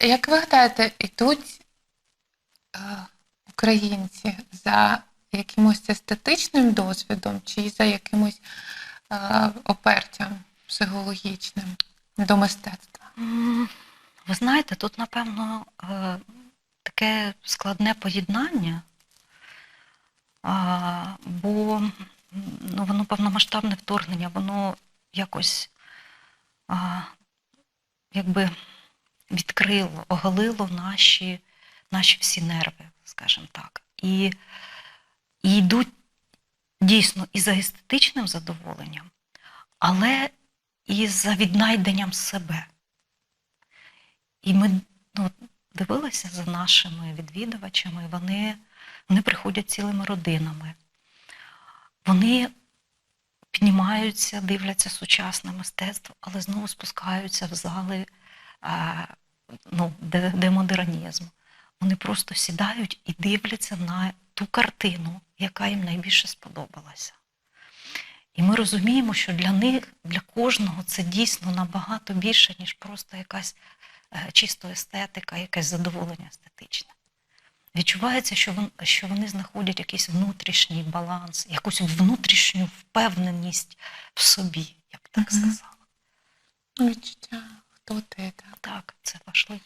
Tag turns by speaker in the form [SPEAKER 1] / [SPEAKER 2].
[SPEAKER 1] як ви гадаєте, ідуть е, українці за якимось естетичним досвідом чи за якимось е, опертям психологічним до мистецтва?
[SPEAKER 2] Ви знаєте, тут, напевно, е, таке складне поєднання, бо ну, воно повномасштабне вторгнення, воно якось якби відкрило, оголило наші, наші всі нерви, скажімо так. І, і йдуть дійсно і за естетичним задоволенням, але і за віднайденням себе. І ми ну, дивилися за нашими відвідувачами, вони, вони приходять цілими родинами. Вони піднімаються, дивляться сучасне мистецтво, але знову спускаються в зали ну, де, де. Вони просто сідають і дивляться на ту картину, яка їм найбільше сподобалася. І ми розуміємо, що для них, для кожного це дійсно набагато більше, ніж просто якась е, чисто естетика, якесь задоволення естетичне. Відчувається, що, вон, що вони знаходять якийсь внутрішній баланс, якусь внутрішню впевненість в собі, я б так сказала.
[SPEAKER 1] Відчуття, хто ти,
[SPEAKER 2] так. Це важливо.